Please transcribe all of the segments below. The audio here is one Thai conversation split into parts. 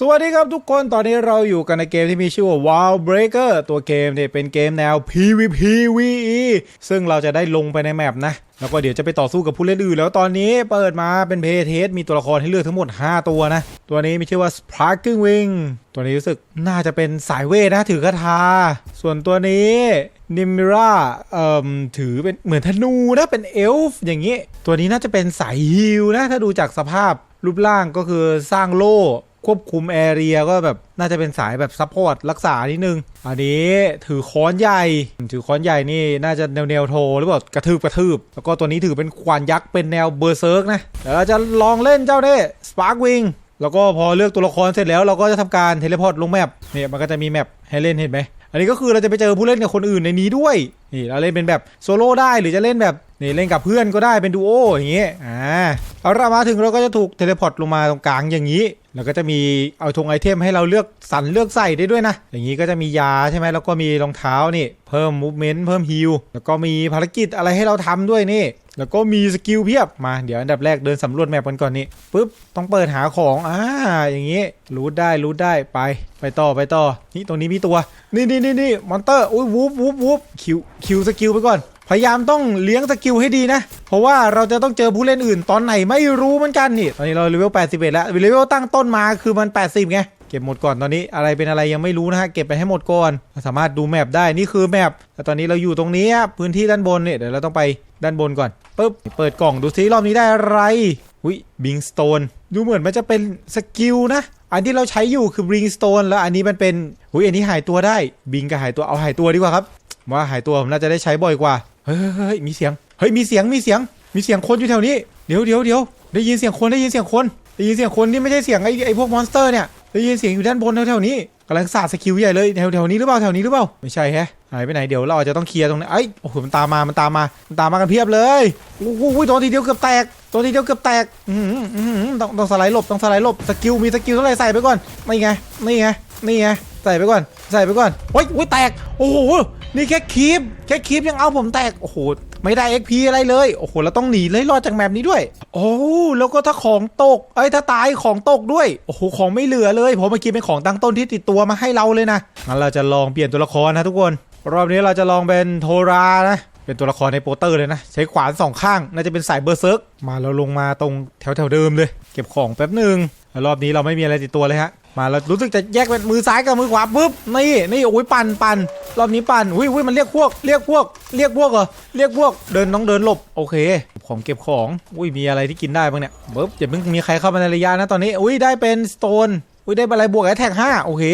สวัสดีครับทุกคนตอนนี้เราอยู่กันในเกมที่มีชื่อว่า Wild Breaker ตัวเกมเนี่ยเป็นเกมแนว PVPVE ซึ่งเราจะได้ลงไปในแมปนะ แล้วก็เดี๋ยวจะไปต่อสู้กับผู้เล่นอื่น แล้วตอนนี้เปิดมาเป็นเพย์เทสมีตัวละครให้เลือกทั้งหมด 5 ตัวนะ ตัวนี้มีชื่อว่า Sparking Wing ตัวนี้รู้สึกน่าจะเป็นสายเวทนะถือคาถาส่วนตัวนี้นิม i ราเอ่มถือเป็นเหมือนธนูนะเป็นเอลฟ์อย่างนี้ ตัวนี้น่าจะเป็นสายฮิลนะถ้าดูจากสภาพรูปร่างก็คือสร้างโล่ ควบคุมแอเรียก็แบบน่าจะเป็นสายแบบซัพพอร์ตรักษานิดนึง อันนี้ถือค้อนใหญ่ ถือค้อนใหญ่นี่น่าจะแนวแนวโทหรือเปล่ากระทืบกระทืบ แล้วก็ตัวนี้ถือเป็นควานยักษ์เป็นแนวเบอร์เซิร์กนะเดี๋ยวเราจะลองเล่นเจ้าเนี่สปาร์กวิงแล้วก็พอเลือกตัวละครเสร็จแล้วเราก็จะทำการเทเลพอร์ตลงแมปเนี่ยมันก็จะมีแมปให้เล่นเห็นไหม อันนี้ก็คือเราจะไปเจอผู้เล่นกับคนอื่นในนี้ด้วยนี่เราเล่นเป็นแบบโซโล่ได้หรือจะเล่นแบบนี่เล่นกับเพื่อนก็ได้เป็นดูโออย่างเงี้ยอ่าเอาเรามาถึงเราก็จะถูกเทเลพอร์ตลงมาตรงกลางอย่างนี้ แล้วก็จะมีเอาธงไอเทมให้เราเลือกสรรเลือกใส่ได้ด้วยนะ อย่างนี้ก็จะมียาใช่ไหมแล้วก็มีรองเท้านี่ เพิ่มมูฟเมนต์เพิ่มฮิลแล้วก็มีภารกิจอะไรให้เราทำด้วยนี่ แล้วก็มีสกิลเพียบมาเดี๋ยวอันดับแรกเดินสำรวจแมปกันก่อนนี่ปุ๊บต้องเปิดหาของอ่าอย่างงี้รูดได้รูดได้ไป ไปต่อไปต่อนี่ตรงนี้มีตัว นี่นี่นี่นี่มอนเตอร์อุ้ยวูบวูบวูบคิวคิวสกิลไปก่อน พยายามต้องเลี้ยงสกิลให้ดีนะ เพราะว่าเราจะต้องเจอผู้เล่นอื่นตอนไหนไม่รู้เหมือนกันนี่ตอนนี้เราเลเวล81 แล้วเลเวลตั้งต้นมาคือมัน 80ไงเก็บหมดก่อนตอนนี้อะไรเป็นอะไรยังไม่รู้นะฮะเก็บไปให้หมดก่อน สามารถดูแมปได้นี่คือแมปแต่ตอนนี้เราอยู่ตรงนี้พื้นที่ด้านบนเนี่ยเดี๋ยวเราต้องไป ด้านบนก่อนปุ๊บเปิดกล่องดูซิรอบนี้ได้อะไรอุ้ยบิงสโตนดูเหมือนมันจะเป็นสกิลนะ อันที่เราใช้อยู่คือบิงสโตนแล้วอันนี้มันเป็นอุ้ยอันนี้หายตัวได้บิงกับหายตัวเอาหายตัวดีกว่าครับว่าหายตัวผมน่าจะได้ใช้บ่อยกว่าเฮ้ยเฮ้ยเฮ้ยมีเสียงเฮ้ยมีเสียงมีเสียง มีเสียงคนอยู่แถวนี้เดี๋ยวเดี๋ยวเดี๋ยวได้ยินเสียงคนได้ยินเสียงคนได้ยินเสียงคนนี่ไม่ใช่เสียงไอ้ไอ้พวกมอนสเตอร์เนี่ยได้ยินเสียงอยู่ด้านบนแถวๆนี้กำลังสาดสกิลใหญ่เลยแถวแถวนี้หรือเปล่าแถวนี้หรือเปล่าไม่ใช่แฮะ หายไปไหนเดี๋ยวเราอาจจะต้องเคลียร์ตรงนี้ไอ้โอ้โหมันตามมามันตามมามันตามมากันเพียบเลยโอ้โหโดนทีเดียวเกือบแตกโดนทีเดียวเกือบแตกอือหืออื้อหือต้องต้องสไลด์หลบต้องสไลด์หลบสกิลมีสกิลเท่าไหร่ใส่ไปก่อนนี่ไงนี่ไงนี่ไงใส่ไปก่อนใส่ไปก่อนโอ้ยโอ้ยแตกโอ้โหนี่แค่คีบแค่คีบยังเอาผมแตกโอ้โหไม่ได้ XP อะไรเลยโอ้โหเราต้องหนีเลยรอดจากแมปนี้ด้วย โอ้แล้วก็ถ้าของตกเอ้ยถ้าตายของตกด้วยโอ้โหของไม่เหลือเลยเพราะเมื่อกี้เป็นของตั้งต้นที่ติดตัวมาให้เราเลยนะงั้นเราจะลองเปลี่ยนตัวละครนะทุกคน รอบนี้เราจะลองเป็นโทรานะ เป็นตัวละครในโปสเตอร์เลยนะ ใช้ขวานสองข้าง น่าจะเป็นสายเบอร์เซิร์กมาเราลงมาตรงแถวแถวเดิมเลย เก็บของแป๊บหนึ่งรอบนี้เราไม่มีอะไรติดตัวเลยฮะ มาเรารู้สึกจะแยกเป็นมือซ้ายกับมือขวาปุ๊บนี่นี่โอ้ยปั่นปั่นรอบนี้ปั่นอุ้ยอุ้ยมันเรียกพวกเรียกพวก เรียกพวกเหรอเรียกพวกเดินน้องเดินหลบโอเคของเก็บของอุ้ยมีอะไรที่กินได้บ้างเนี่ยปุ๊บอย่าเพิ่งมีใครเข้ามาในระยะนะตอนนี้อุ้ยได้เป็นสโตน อุ้ยได้อะไรบวกแอทแท็กห้าโอเค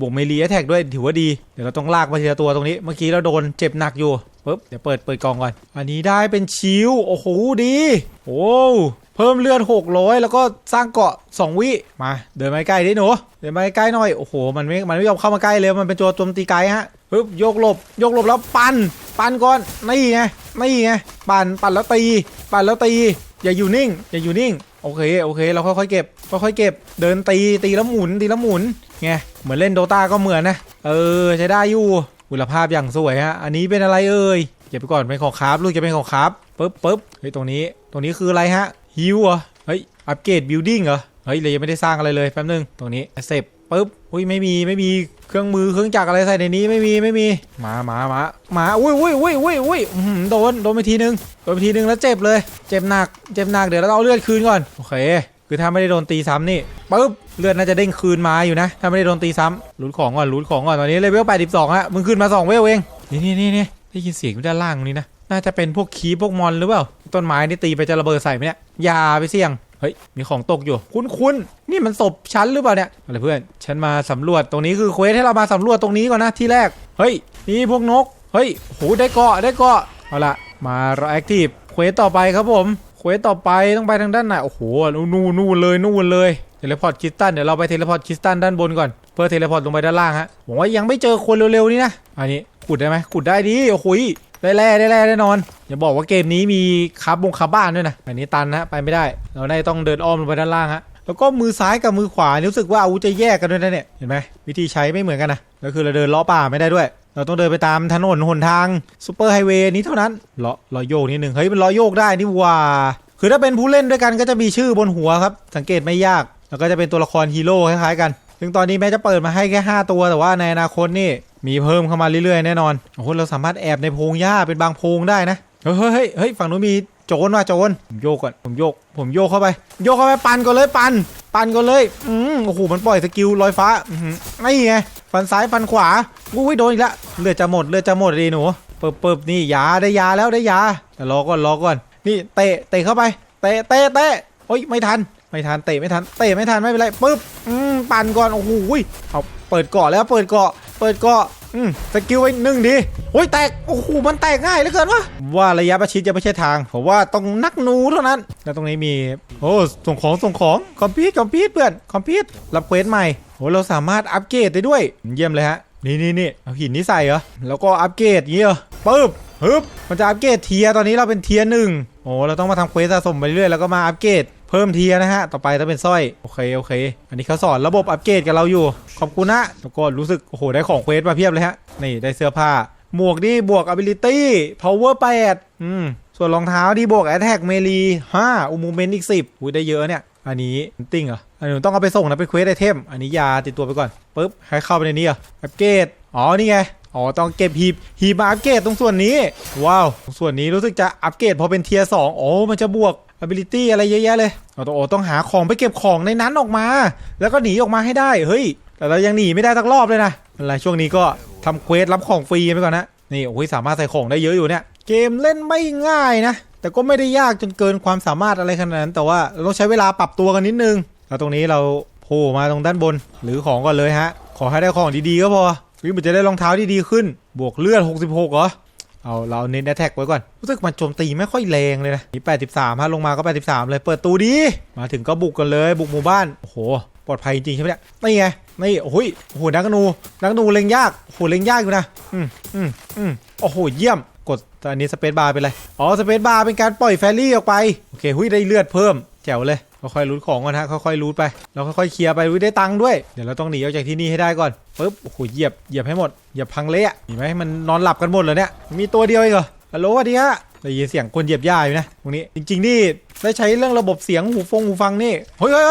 บวกเมลีแอทแท็กด้วยถือว่าดี เดี๋ยวเราต้องลากมาทีละตัวตรงนี้ เมื่อกี้เราโดนเจ็บหนักอยู่ปุ๊บ เดี๋ยวเปิดเปิดกล่องก่อน อันนี้ได้เป็นชิลโอ้โหดี โอ้เพิ่มเลือด600 แล้วก็สร้างเกาะ 2 วิ มา เดินมาใกล้ดิหนู เดินมาใกล้หน่อย โอ้โห มันไม่ มันไม่ยอมเข้ามาใกล้เลยมันเป็นตัวโจมตีไกลฮะปึ๊บโยกหลบโยกหลบแล้วปั่น ปั่นก่อน นี่ไง นี่ไง ปั่น ปั่นแล้วตี ปั่นแล้วตี อย่าอยู่นิ่ง อย่าอยู่นิ่ง โอเคโอเค เราค่อยๆเก็บค่อยๆเก็บ เดินตีตีแล้วหมุนตีแล้วหมุนไงเหมือนเล่นโดตาก็เหมือนนะเออใช้ได้อยู่คุณภาพอย่างสวยฮะอันนี้เป็นอะไรเอ่ยเก็บไปก่อนเป็นของคราฟลูกจะเป็นของคราฟปึ๊บปึ๊บเฮ้ยตรงนี้ตรงนี้คืออะไรฮะฮิวเหรอเฮ้ยอัปเกรดบิลดิ้งเหรอเฮ้ยเลยยังไม่ได้สร้างอะไรเลยแป๊บนึงตรงนี้เสร็จ ปึ๊บอุ้ยไม่มีไม่มีเครื่องมือเครื่องจักรอะไรใส่ในนี้ไม่มีไม่มีมามามามาอุ้ยอุ้ยอุ้ยอุ้ยอุ้ยอื้อหือโดนโดนไปทีนึงโดนไปทีนึงแล้วเจ็บเลย เจ็บหนักเจ็บหนักเดี๋ยวเราเอาเลือดคืนก่อนโอเคคือถ้าไม่ได้โดนตีซ้ำนี่ปึ๊บเลือดน่าจะเด้งคืนมาอยู่นะ ถ้าไม่ได้โดนตีซ้ำลุ้นของก่อนลุ้นของก่อนตอนนี้เลเวล82ฮะมึงขึ้นมา2เวลเองนี่นี่นี่นี่ได้ยินเสียงด้านล่างตรงนี้นะน่าจะเป็นพวกคีพวกมอนหรือเปล่าต้นไม้นี่ตีไปจะระเบิดใส่ไหมเนี่ยอย่าไปเสี่ยง เฮ้ย มีของตกอยู่ คุ้นคุ้นๆนี่มันศพฉันหรือเปล่าเนี่ย อะไรเพื่อน ฉันมาสำรวจตรงนี้คือเควสให้เรามาสำรวจตรงนี้ก่อนนะที่แรก เฮ้ย นี่พวกนก เฮ้ย โห ได้เกาะ ได้เกาะ เอาละมาเราแอคทีฟ เควสต่อไปครับผม เควสต่อไปต้องไปทางด้านไหน โอ้โห นู่นนู่นเลย นู่นเลยเทเลพอร์ตคริสตัน เดี๋ยวเราไปเทเลพอร์ตคริสตันด้านบนก่อน เพื่อเทเลพอร์ตลงไปด้านล่างฮะหวังว่ายังไม่เจอคนเร็วๆนี่นะ อันนี้ขุดได้ไหมขุดได้ดิ โอ้โหย ได้แร่ได้แร่แน่นอน อย่าบอกว่าเกมนี้มีคาร์บบงคาร์บ้านด้วยนะอันนี้ตันนะไปไม่ได้ เราได้ต้องเดินอ้อมลงไปด้านล่างฮะแล้วก็มือซ้ายกับมือขวารู้สึกว่าอาวุธจะแยกกันด้วยนะเนี่ยเห็นไหมวิธีใช้ไม่เหมือนกันนะแล้วคือเราเดินเลาะป่าไม่ได้ด้วย เราต้องเดินไปตามถนนหนทางซูเปอร์ไฮเวย์นี้เท่านั้นเลาะเลาะโยกนิดนึงเฮ้ยมันเลาะโยกได้นี่ว่าคือถ้าเป็นผู้เล่นด้วยกันก็จะมีชื่อบนหัวครับ สังเกตไม่ยาก แล้วก็จะเป็นตัวละครฮีโร่คล้ายๆกัน ซึ่งตอนนี้แม้จะเปิดมาให้แค่ 5 ตัวแต่ว่าในอนาคตนี่ มีเพิ่มเข้ามาเรื่อยๆแน่นอนโอ้โหเราสามารถแอบในโพงหญ้าเป็นบางโพงได้นะเฮ้ยเฮ้ยเฮ้ยฝั่งนู้นมีโจรว่ะโจรผมโยกก่อนผมโยก ผมโยกเข้าไป โยกเข้าไปปั่นก่อนเลยปั่นปั่นก่อนเลยอืมโอ้โหมันปล่อยสกิลลอยฟ้าอือหือนี่ไงฟันซ้ายฟันขวาอุ้ยโดนอีกแล้วเลือดจะหมดเลือดจะหมดดีหนูเปิบเปิบนี่ยาได้ยาแล้วได้ยาแต่รอก่อนรอก่อนนี่เตะเตะเข้าไปเตะเตะเตะโอ้ยไม่ทันไม่ทันเตะไม่ทันเตะไม่ทันไม่เป็นไรปึ๊บอืมปั่นก่อนโอ้โหเอาเปิดเกาะแล้วเปิดเกาะ เปิดกาะอืมสกิลไว้หนึ่งดีโอ้ยแตก โอ้โห มันแตกง่ายเหลือเกินวะ ว่าระยะประชิดจะไม่ใช่ทาง ผมว่าต้องนักหนูเท่านั้น แล้วตรงนี้มี โอ้ ส่งของ ส่งของ คอมพิวต์คอมพิวต์เพื่อน คอมพิวต์รับเควสใหม่ โอ้ เราสามารถอัปเกรดได้ด้วย เยี่ยมเลยฮะ นี่นี่นี่เอาหินนี้ใส่เหรอ แล้วก็อัปเกรดอย่างงี้เหรอปึ๊บฮึบมันจะอัปเกรดเทียตอนนี้เราเป็นเทียหนึ่งโอ้ เราต้องมาทำเควสสะสมไปเรื่อยแล้วก็มาอัปเกรด เพิ่มเทียนะฮะ ต่อไปต้องเป็นสร้อย โอเค โอเค อันนี้เขาสอนระบบอัปเกรดกับเราอยู่ ขอบคุณนะ แล้วก็รู้สึก โอ้โห ได้ของเควสมาเพียบเลยฮะ นี่ ได้เสื้อผ้า หมวกนี่บวก ability power 8อืม ส่วนรองเท้าที่บวก attack melee 5อุโมเมนต์อีก 10อุ้ยได้เยอะเนี่ย อันนี้ติ้งเหรอ อันนี้ต้องเอาไปส่งนะเป็นเควสไอเทม อันนี้ยาติดตัวไปก่อนปุ๊บ ให้เข้าไปในนี้เหรออัปเกรด อ๋อ นี่ไงอ๋อ ต้องเก็บหีบหีบมาอัปเกรดตรงส่วนนี้ ว้าว ส่วนนี้รู้สึกจะอัปเกรดพอเป็นเทียร์สองโอ้มันจะบวก ability อะไรเยอะแยะเลยเอาต้องหาของไปเก็บของในนั้นออกมา แล้วก็หนีออกมาให้ได้ เฮ้ย แต่เรายังหนีไม่ได้สักรอบเลยนะอะไรช่วงนี้ก็ทำเควสรับของฟรีไปก่อนนะ นี่โอ้ยสามารถใส่ของได้เยอะอยู่เนี่ย เกมเล่นไม่ง่ายนะ แต่ก็ไม่ได้ยากจนเกินความสามารถอะไรขนาดนั้น แต่ว่าเราต้องใช้เวลาปรับตัวกันนิดนึง แล้วตรงนี้เราโผล่มาตรงด้านบน หรือของก่อนเลยฮะ ขอให้ได้ของดีๆก็พอวิมันจะได้รองเท้าที่ดีขึ้น บวกเลือด 66เหรอ เอาเราเน้นแอทแทกไว้ก่อน รู้สึกมันโจมตีไม่ค่อยแรงเลยนะนี่83ฮะลงมาก็ 83 เลยเปิดตูดีมาถึงก็บุกกันเลยบุกหมู่บ้านโอ้โหปลอดภัยจริงใช่ไหมเนี่ยนี่ไงนี่โอ้โหยโอ้โหนักนูนักนูเล็งยากโอ้โหเล็งยากอยู่นะอืมอืมอืมโอ้โหเยี่ยมกดอันนี้สเปซบาร์เป็นไรอ๋อสเปซบาร์เป็นการปล่อยแฟรี่ออกไปโอเคหุยได้เลือดเพิ่มแจ๋วเลย ค่อยๆรูดของก่อนฮะค่อยๆรูดไปแล้วค่อยๆเคลียร์ไปรูดได้ตังค์ด้วยเดี๋ยวเราต้องหนีออกจากที่นี่ให้ได้ก่อนปึ๊บโอ้โหเหยียบเหยียบให้หมดเหยียบพังเละเห็นไหมมันนอนหลับกันหมดเลยเนี่ยมีตัวเดียวเองเหรอฮัลโหลสวัสดีฮะได้ยินเสียงคนเหยียบหญ้าอยู่นะตรงนี้จริงๆนี่ ได้ใช้เรื่องระบบเสียงหูฟงหูฟังนี่เฮ้ยเฮ้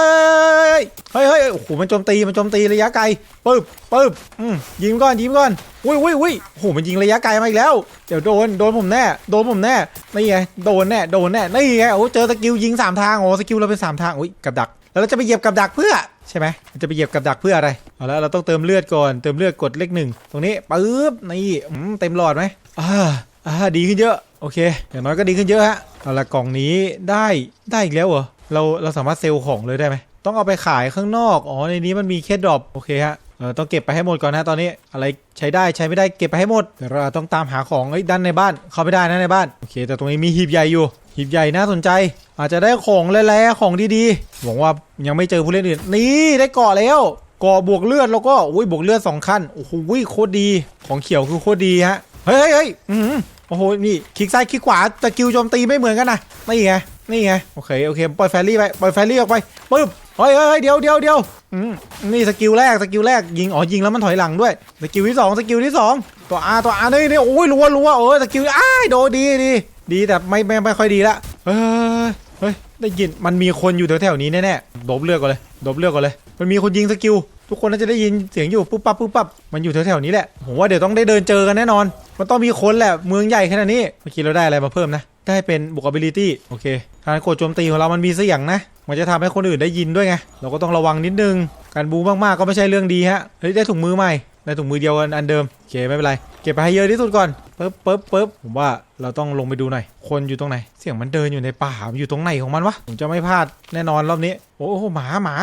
ยเฮ้ยเฮ้ยเฮ้ยโอ้โหมันโจมตีมันโจมตีระยะไกลปึ๊บปึ๊บอืมยิงก่อนยิงก่อนอุ้ยอุ้ยอุ้ยโอ้โหมันยิงระยะไกลมาอีกแล้วเดี๋ยวโดนโดนผมแน่โดนผมแน่นี่ไงโดนแน่โดนแน่นี่ไงโอ้เจอสกิลยิงสามทางโอ้สกิลเราเป็นสามทางอุ้ยกับดักแล้วเราจะไปเหยียบกับดักเพื่อใช่ไหมจะไปเหยียบกับดักเพื่ออะไรเอาล้วเราต้องเติมเลือดก่อนเติมเลือดกดเลขหนึ่งตรงนี้ปึ๊บนี่อืมเต็มหลอดไหมอ่าอ่าดีขึ้นเยอะโอเคอย่างน้อยก็ดีขึ้นเยอะฮะ เอาละกล่องนี้ได้ได้อีกแล้วเหรอเราเราสามารถเซลล์ของเลยได้ไหมต้องเอาไปขายข้างนอก อ๋อในนี้มันมีแค่ดรอปโอเคฮะเออต้องเก็บไปให้หมดก่อนนะตอนนี้อะไรใช้ได้ใช้ไม่ได้เก็บไปให้หมดเดี๋ยวเราต้องตามหาของไอ้ด้านในบ้านเข้าไม่ได้นะในบ้านโอเค แต่ตรงนี้มีหีบใหญ่อยู่หีบใหญ่น่าสนใจ อาจจะได้ของแร่ๆของดีๆหวังว่ายังไม่เจอผู้เล่นอื่นนี่ได้เกาะแล้วเกาะบวกเลือดแล้วก็อุ้ยบวกเลือดสองขั้นโอ้โหโคตรดีของเขียวคือโคตรดีฮะเฮ้ยเฮ้ยเฮ้ยอือหือ โอ้โห นี่คลิกซ้ายคลิกขวาสกิลโจมตีไม่เหมือนกันนะนี่ไง นี่ไง โอเค โอเค ปล่อยแฟรี่ไป ปล่อยแฟรี่ออกไปปึ๊บเฮ้ยเฮ้ยเฮ้ยเดี๋ยวเดี๋ยวเดี๋ยวอืมนี่สกิลแรก สกิลแรก ยิง อ๋อ ยิงแล้วมันถอยหลังด้วย สกิลที่สองสกิลที่สองตัว R ตัว R นี่นี่โอ้ยรัวรัวเออ สกิล อ้ายโดดีดี ดีแต่ไม่ไม่ไม่ค่อยดีละเฮ้ย เฮ้ย ได้ยิน มันมีคนอยู่แถวๆนี้แน่ๆโดบเลือกก่อนเลยโดบเลือกก่อนเลย มันมีคนยิงสกิล ทุกคนน่าจะได้ยินเสียงอยู่ปุ๊บปั๊บปุ๊บปั๊บ มันอยู่แถวๆนี้แหละ ผมว่าเดี๋ยวต้องได้เดินเจอกันแน่นอน มันต้องมีคนแหละเมืองใหญ่ขนาดนี้เมื่อกี้เราได้อะไรมาเพิ่มนะ ได้เป็นบุก ability โอเคการกดโจมตีของเรามันมีเสียงนะ มันจะทำให้คนอื่นได้ยินด้วยไงเราก็ต้องระวังนิดนึงการบูมากๆก็ไม่ใช่เรื่องดีฮะเฮ้ยได้ถุงมือใหม่ได้ถุงมือเดียวกันอันเดิมโอเคไม่เป็นไรเก็บไปให้เยอะที่สุดก่อนปึ๊บปึ๊บปึ๊บผมว่าเราต้องลงไปดูหน่อยคนอยู่ตรงไหน เสียงมันเดินอยู่ในป่าอยู่ตรงไหนของมันวะผมจะไม่พลาดแน่นอนรอบนี้ โอ้โหหมาหมา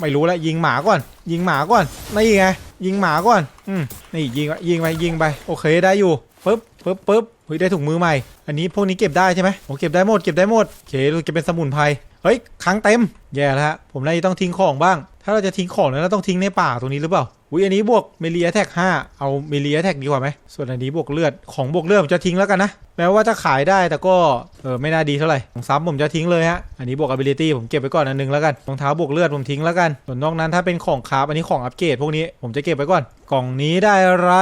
ไม่รู้แล้วยิงหมาก่อน ยิงหมาก่อนนี่ไงยิงหมาก่อนอืมนี่ยิงไปยิงไปยิงไปโอเคได้อยู่ปึ๊บปึ๊บปึ๊บเฮ้ยได้ถุงมือใหม่ อันนี้พวกนี้เก็บได้ใช่ไหมผมเก็บได้หมดเก็บได้หมดโอเคเราเก็บเป็นสมุนไพรเฮ้ยค้างเต็มแย่แล้วฮะผมน่าจะต้องทิ้งของบ้าง ถ้าเราจะทิ้งของแล้วเราต้องทิ้งในป่าตรงนี้หรือเปล่า อุ้ยอันนี้บวกเมลีแท็ก5เอาเมลีแท็กดีกว่าไหมส่วนอันนี้บวกเลือดของบวกเลือดผมจะทิ้งแล้วกันนะแม้ว่าจะขายได้แต่ก็เออไม่น่าดีเท่าไหร่ของซ้ำผมจะทิ้งเลยฮะอันนี้บวก ability ผมเก็บไว้ก่อนอันหนึงแล้วกันรองเท้าบวกเลือดผมทิ้งแล้วกัน ส่วนนอกนั้นถ้าเป็นของคราฟอันนี้ของอัปเกรดพวกนี้ผมจะเก็บไว้ก่อนกล่องนี้ได้อะไร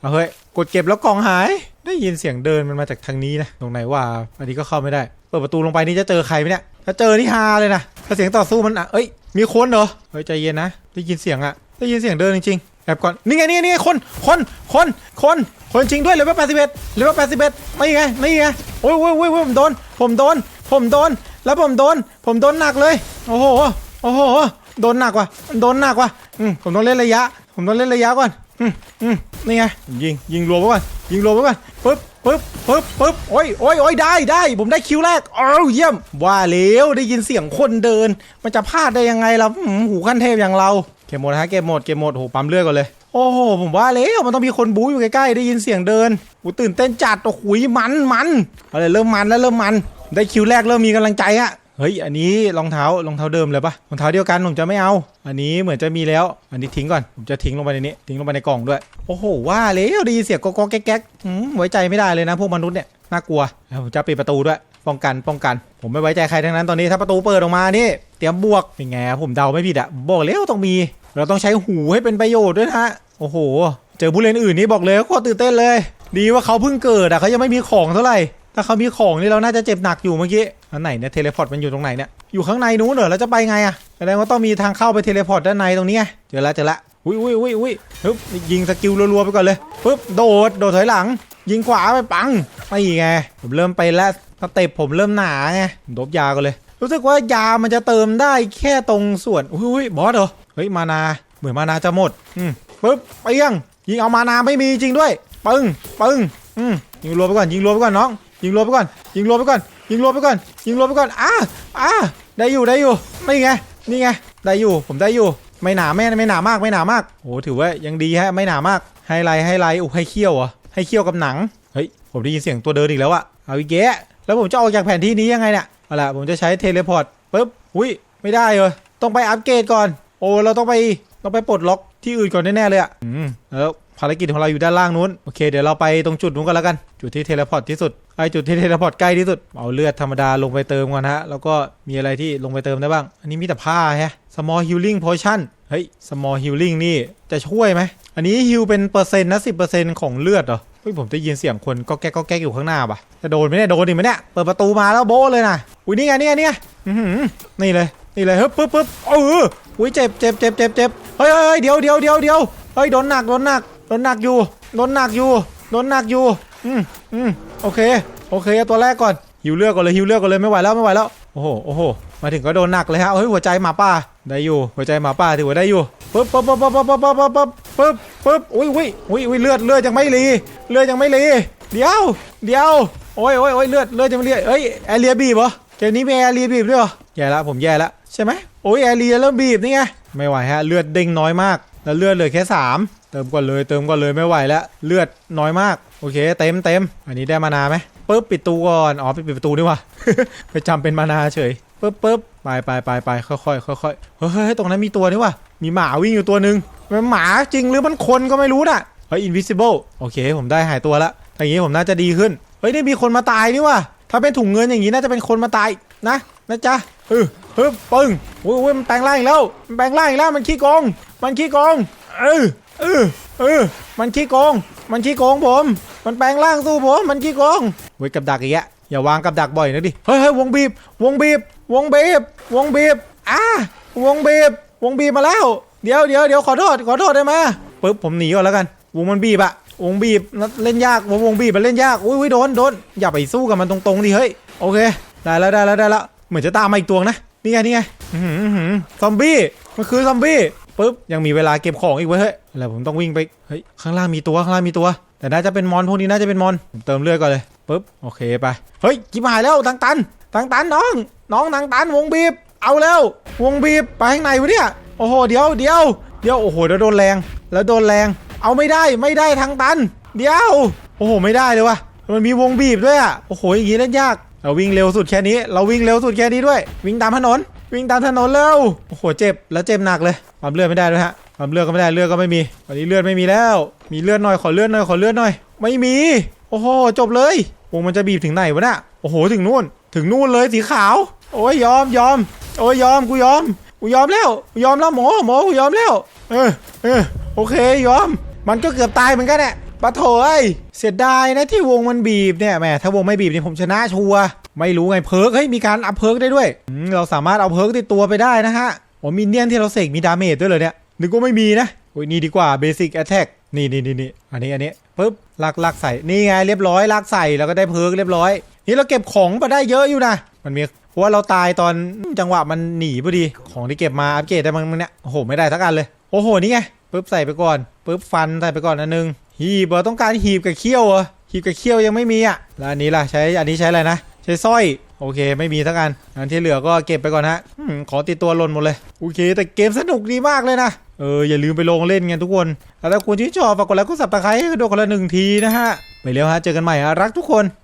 เอาเฮ้ยกดเก็บแล้วกล่องหายได้ยินเสียงเดินมันมาจากทางนี้นะตรงไหนว่าอันนี้ก็เข้าไม่ได้เปิดประตูลงไปนี่จะเจอใครไหมเนี่ยถ้าเจอนี่ฮาเลยนะถ้าเสียงต่อสู้มันอะเอ้ยมีคนเหรอเฮ้ยใจเย็นนะได้ยินเสียงอะ ได้ยินเสียงเดินจริงๆแอบก่อนนี่ไงนี่ไงนี่ไงคนคนคนคนคนจริงด้วยเลเวลแปดสิบเอ็ดเลเวลแปดสิบเอ็ดไม่ไงไม่ไงโอ้ยโอ้ยโอ้ยผมโดนผมโดน ผมโดน แล้วผมโดน ผมโดนหนักเลย โอ้โหโอ้โหโดนหนักว่ะโดนหนักว่ะอืมผมต้องเล่นระยะ ผมต้องเล่นระยะก่อนอืมอืมนี่ไงยิงยิงรัวไปก่อนยิงรัวไปก่อนปึ๊บปึ๊บปึ๊บปึ๊บโอ้ยโอ้ยโอ้ยได้ได้ผมได้คิวแรกอ้าวเยี่ยมว่าแล้วได้ยินเสียงคนเดิน มันจะพลาดได้ยังไงล่ะหูขั้นเทพอย่างเรา ก็บหมดฮะเก็บหมดเก็บหมดโหปั๊มเลือดก่อนเลย โอ้โหผมว่าแล้วมันต้องมีคนบู๊อยู่ใกล้ๆได้ยินเสียงเดินกูตื่นเต้นจัดโอ้โหมันมันอะไรเริ่มมันแล้วเริ่มมัน ได้คิวแรกเริ่มมีกำลังใจอะเฮ้ยอันนี้รองเท้ารองเท้าเดิมเลยปะรองเท้าเดียวกันผมจะไม่เอา อันนี้เหมือนจะมีแล้ว อันนี้ทิ้งก่อนผมจะทิ้งลงไปในนี้ทิ้งลงไปในกล่องด้วยโอ้โหว่าแล้วได้ยินเสียงก๊อกแก๊กๆอืมไว้ใจไม่ได้เลยนะพวกมนุษย์เนี่ยน่ากลัวผมจะปิดประตูด้วย ป้องกันป้องกัน ผมไม่ไว้ใจใครทั้งนั้นตอนนี้ถ้าประตูเปิดออกมานี่เตรียมบวกเป็นไงผมเดาไม่ผิดอะบอกแล้วต้องมี เราต้องใช้หูให้เป็นประโยชน์ด้วยนะฮะโอ้โห เจอผู้เล่นอื่นนี่บอกเลยโคตรตื่นเต้นเลย ดีว่าเขาเพิ่งเกิดอะเขายังไม่มีของเท่าไหร่ถ้าเขามีของนี่เราน่าจะเจ็บหนักอยู่เมื่อกี้อันไหนเนี่ยเทเลพอร์ตมันอยู่ตรงไหนเนี่ยอยู่ข้างในนู้นเหรอแล้วจะไปไงอะแสดงว่าต้องมีทางเข้าไปเทเลพอร์ตด้านในตรงนี้เจอแล้วเจอล้วอุ้ยอุ้ยอุ้ยอุ้ยปึ๊บยิงสกิลรัวๆไปก่อนเลยปึ๊บโดดโดดถอยหลัง ยิงขวาไปปังไม่ไงผมเริ่มไปแล้ว สเต็ปผมเริ่มหนาไงผมดบยากันเลย รู้สึกว่ายามันจะเติมได้แค่ตรงส่วนอุ้ยบอสเหรอเฮ้ยมานาเหมือนมานาจะหมดอืมปึ๊บไปยังยิงเอามานาไม่มีจริงด้วยปึ้งปึ้งอืมยิงรัวไปก่อนยิงรัวไปก่อนน้อง ยิงรัวไปก่อน ยิงรัวไปก่อน ยิงรัวไปก่อน ยิงรัวไปก่อนอ้าอ้าได้อยู่ได้อยู่ไม่ไงนี่ไงได้อยู่ผมได้อยู่ ไม่หนาแม่ไม่หนามากไม่หนามากโอ้ถือว่ายังดีฮะไม่หนามากไฮไลท์ไฮไลท์โอ้ให้เขี้ยวเหรอะให้เขี้ยวกับหนังเฮ้ยผมได้ยินเสียงตัวเดินอีกแล้วอะเอาอีกแก แล้วผมจะออกจากแผนที่นี้ยังไงเนี่ยเอาล่ะผมจะใช้เทเลพอร์ตปึ๊บอุ้ยไม่ได้เลยต้องไปอัปเกรดก่อน โอ้เราต้องไปต้องไปปลดล็อกที่อื่นก่อนแน่ๆเลยอะอืมแล้วภารกิจของเราอยู่ด้านล่างนู้นโอเคเดี๋ยวเราไปตรงจุดนู้นกันแล้วกัน จุดที่เทเลพอร์ตที่สุดไอจุดที่เทเลพอร์ตใกล้ที่สุดเอาเลือดธรรมดาลงไปเติมก่อนฮะแล้วก็มีอะไรที่ลงไปเติมได้บ้าง อันนี้มีแต่ผ้าแฮะ small healing potion เฮ้ย small healing นี่จะช่วยไหมอันนี้ฮิลเป็นเปอร์เซ็นต์นะสิของเลือดเหรอ เฮ้ยผมได้ยินเสียงคนก็แก๊กก็แก๊กอยู่ข้างหน้าปะจะโดนไหมเนี่ยโดนดิไหมเนี่ยเปิดประตูมาแล้วโบ้เลยนะอุ้ยนี่ไงนี่ไงนี่ไงอื้อหือนี่เลยนี่เลยฮึบปึ๊บปึ๊บเอออุ้ยเจ็บเจ็บเจ็บเจ็บเจ็บเฮ้ยเฮ้ยเดี๋ยวเดี๋ยวเดี๋ยวเดี๋ยวเฮ้ยโดนหนักโดนหนักโดนหนักอยู่โดนหนักอยู่โดนหนักอยู่อืมอืมโอเคโอเคตัวแรกก่อนหิวเลือดก่อนเลยหิวเลือดก่อนเลยไม่ไหวแล้วไม่ไหวแล้วโอ้โหโอ้โหมาถึงก็โดนหนักเลยฮะเฮ้ยหัวใจหมาป่าได้อยู่หัวใจหมาป่าถือว่าได้อยู่ ปึ๊บปึ๊บปึ๊บปึ๊บปึ๊บปึ๊บปึ๊บปึ๊บปึ๊บอุ้ยอุ้ยอุ้ยอุ้ยเลือดเลือดยังไม่รีเลือดยังไม่รีเดี๋ยวเดี๋ยวโอ้ยโอ้ยโอ้ยเลือดเลือดยังไม่รีเอ้ยแอเรียบีบเหรอเกมนี้มีแอเรียบีบด้วยเหรอแย่ละผมแย่ละใช่ไหมโอ้ยแอเรียเริ่มบีบนี่ไงไม่ไหวฮะเลือดเด้งน้อยมากแล้วเลือดเหลือแค่สามเติมก่อนเลยเติมก่อนเลยไม่ไหวแล้วเลือดน้อยมากโอเคเต็มเต็มอันนี้ได้มานาไหมปึ๊บปิดตูก่อนอ๋อปิดปิดประตูนี่ว่ะไปจำเป็นมานาเฉย ปึ๊บปึ๊บไปไปไปไปค่อยค่อยค่อยค่อยเฮ้ยตรงนั้นมีตัวนี่ว่ะมีหมาวิ่งอยู่ตัวหนึ่งมันหมาจริงหรือมันคนก็ไม่รู้น่ะเฮ้ย invisible โอเค ผมได้หายตัวละอย่างนี้ผมน่าจะดีขึ้นเฮ้ยนี่มีคนมาตายนี่ว่ะถ้าเป็นถุงเงินอย่างนี้น่าจะเป็นคนมาตายนะนะจ๊ะฮึฮึปึ้งโอ้ยโอ้ยมันแปลงร่างอีกแล้วมันแปลงร่างอีกแล้วมันขี้โกงมันขี้โกงเออเออเออมันขี้โกงมันขี้โกงผม มันแปลงร่างสู้ผม มันขี้โกงเว้ยกับดักอีกแยะอย่าวางกับดักบ่อยนะดิ เฮ้ยเฮ้ยวงบีบ วงบีบ วงบีบ วงบีบ อ่าวงบีบ วงบีบมาแล้ว เดี๋ยวเดี๋ยวเดี๋ยวขอโทษ ขอโทษได้ไหมปึ๊บ ผมหนีก่อนแล้วกัน วงมันบีบอะวงบีบ เล่นยาก วงวงบีบมันเล่นยาก อุ้ยโดน โดน อย่าไปสู้กับมันตรงๆดิ เฮ้ย โอเค ได้แล้วได้แล้วได้แล้ว เหมือนจะตามมาอีกตัวนะ นี่ไง นี่ไงซอมบี้ มันคือซอมบี้ปุ๊บ ยังมีเวลาเก็บของอีกเว้ย เฮ้ย อะไรผมต้องวิ่งไป เฮ้ย ข้างล่างมีตัว ข้างล่างมีตัว แต่น่าจะเป็นมอนพวกนี้น่าจะเป็นมอนผมเติมเลือดก่อนเลยปุ๊บ โอเคไป เฮ้ยจิบหายแล้วตังตันตังตันน้อง น้องตังตันวงบีบ เอาแล้ว วงบีบไปข้างในวะเนี่ย โอ้โห เดี๋ยวเดี๋ยวเดี๋ยวโอ้โหแล้วโดนแรง แล้วโดนแรง เอาไม่ได้ไม่ได้ทางตัน เดี๋ยว โอ้โห ไม่ได้เลยวะมันมีวงบีบด้วยอะ โอ้โห อย่างงี้เล่นยาก เราวิ่งเร็วสุดแค่นี้ เราวิ่งเร็วสุดแค่นี้ด้วย วิ่งตามถนน วิ่งตามถนนเร็ว โอ้โห เจ็บ แล้วเจ็บหนักเลยปั๊มเลือดไม่ได้ด้วยฮะปั๊มเลือดก็ไม่ได้ เลือดก็ไม่มีตอนนี้เลือดไม่มีแล้ว มีเลือดหน่อย ขอเลือดหน่อย ขอเลือดหน่อย ไม่มี โอ้โห จบเลย วงมันจะบีบถึงไหนวะเนี่ยโอ้โห ถึงนู่น ถึงนู่นเลยสีขาว โอ้ยยอมยอม โอ้ยยอมกูยอมกูยอมแล้วกูยอมแล้วหมอหมอกูยอมแล้ว เออเออโอเคยอม มันก็เกือบตายเหมือนกันแหละปะโถเอ้ยเสียดายนะที่วงมันบีบเนี่ยแหมถ้าวงไม่บีบเนี่ยผมชนะชัวไม่รู้ไงเพิร์กเฮ้ยมีการอัพเพิร์กได้ด้วยอืมเราสามารถเอาเพิร์กติดตัวไปได้นะฮะโอ้มีเนียนที่เราเสกมีดาเมจด้วยเหรอเนี่ยนึกว่าไม่มีนะโอ้ยนี่ดีกว่าเบสิกแอทแทกนี่นี่นี่นี่อันนี้อันนี้ปึ๊บลากลากใส่นี่ไงเรียบร้อยลากใส่แล้วก็ได้เพิร์กเรียบร้อย นี่เราเก็บของมาได้เยอะอยู่นะมันมี เพราะว่าเราตายตอนจังหวะมันหนีพอดี ของที่เก็บมาอัปเกรดได้มั้งมึงเนี่ยโอ้โหไม่ได้ทักอันเลย โอ้โหนี่ไงปึ๊บใส่ไปก่อนปึ๊บฟันใส่ไปก่อนอันนึงหีบเราต้องการหีบกับเขี้ยวเหรอหีบกับเขี้ยวยังไม่มีอะแล้วอันนี้ล่ะใช้อันนี้ใช้อะไรนะใช้สร้อยโอเค ไม่มีทักอันอันที่เหลือก็เก็บไปก่อนฮะอขอติดตัวหล่นหมดเลย โอเค แต่เกมสนุกดีมากเลยนะ เออ อย่าลืมไปลงเล่นกันทุกคน แล้วถ้าคุณที่นชอบฝากกดไลค์กดซับสไครต์ให้โดดคนละหนึ่งทีนะฮะ ไปเร็วฮะ เจอกันใหม่ฮะรักทุกคน